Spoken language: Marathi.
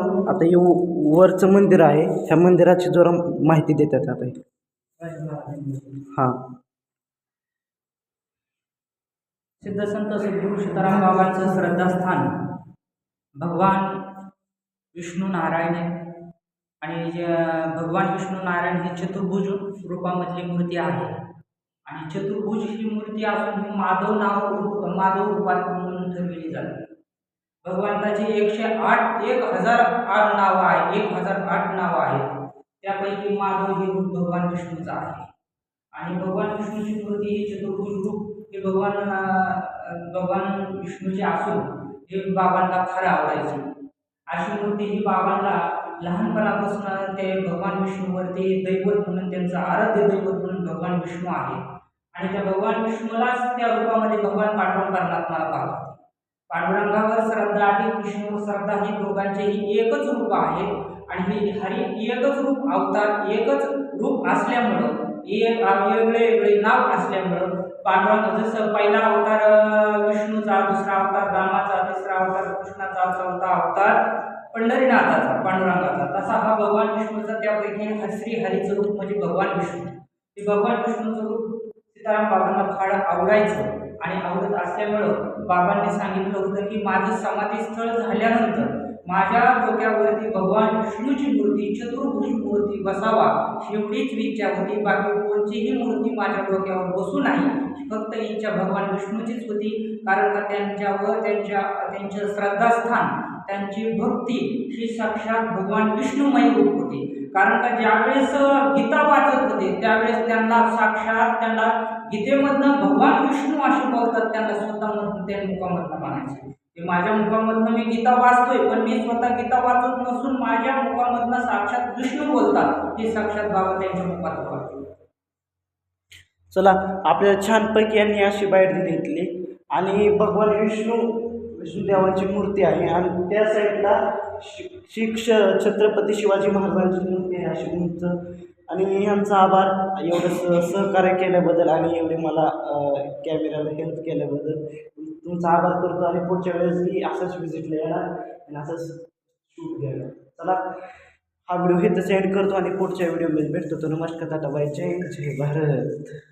आता हे वरचं मंदिर आहे. ह्या मंदिराची जरा माहिती देतात आता. हां. सिद्ध संत सद्गुरू सीताराम बाबांचं श्रद्धास्थान. भगवान विष्णू नारायण आणि जे भगवान विष्णू नारायण ही चतुर्भुज रूपामधली मूर्ती आहे. आणि चतुर्भुज ही मूर्ती असून माधव नाव माधव रूपात म्हणून ठरविली जाते. भगवंताची एकशे आठ एक हजार आठ नावं आहे एक हजार आठ नावं आहेत. त्यापैकी माधव हे रूप भगवान विष्णूचा आहे. आणि भगवान विष्णूची मूर्ती ही चतुर्भुज रूप हे भगवान भगवान विष्णूचे असून हे बाबांना फार आवडायचे. अशी मूर्ती ही बाबांना लहानपणापासून ते भगवान विष्णूवरती दैवत म्हणून त्यांचं आराध्य दैवत म्हणून भगवान विष्णू आहे आणि त्या भगवान विष्णूलाच त्या रूपामध्ये भगवान पाठपणात मला पाहतात पांडुरंगावर श्रद्धा आणि विष्णू श्रद्धा ही दोघांचेही एकच रूप आहे. आणि हे हरी एकच रूप अवतार एकच रूप असल्यामुळं एक वेगळे वेगळे नाव असल्यामुळं पांडुरंग जसं पहिला अवतार विष्णूचा दुसरा अवतार रामाचा तिसरा अवतार कृष्णाचा चौथा अवतार पंढरीनाथाचा पांडुरंगाचा. तसा हा भगवान विष्णूचा त्यापैकी श्री हरीचं रूप म्हणजे भगवान विष्णू. ते भगवान विष्णूचं रूप सीताराम बाबांना फार आवडायचं. आणि आवडत असल्यामुळं बाबांनी सांगितलं होतं की माझं समाधीस्थळ झाल्यानंतर माझ्या डोक्यावरती भगवान विष्णूची मूर्ती चतुर्भुज मूर्ती बसावा एवढीच इच्छा होती बाकी कोणतीही मूर्ती माझ्या डोक्यावर बसू नाही. फक्त इच्छा भगवान विष्णूचीच होती. कारण का त्यांच्यावर त्यांच्या त्यांचं श्रद्धास्थान त्यांची भक्ती ही साक्षात भगवान विष्णूमय होती. कारण का ज्यावेळेस गीता वाचत होते त्यावेळेस त्यांना साक्षात त्यांना गीतेमधनं भगवान विष्णू असे बोलतात त्यांना स्वतःमधून त्या मुखामधनं म्हणायचे. ते माझ्या मुखामधनं मी गीता वाचतोय पण मी स्वतः गीता वाचत नसून माझ्या मुखामधनं साक्षात विष्णू बोलतात. हे साक्षात बाबा त्यांच्या मुखात वाटते चला आपल्याला छानपैकी यांनी अशी बाहेर दिली आणि भगवान विष्णू विष्णुदेवाची मूर्ती आहे आणि त्या साईडला शि शिक्ष छत्रपती शिवाजी महाराजांची मूर्ती आहे अशी उंच. आणि यांचा आभार एवढं स सहकार्य केल्याबद्दल आणि एवढे मला कॅमेऱ्याला हेल्प केल्याबद्दल तुमचा आभार करतो आणि पुढच्या वेळेस मी असंच व्हिजिटला येणार आणि असंच शूट घ्यायला चला हा व्हिडिओ तसं ॲड करतो आणि पुढच्या व्हिडिओमध्ये भेटतो. तो नमस्कार टाटा बाय जय जय भारत.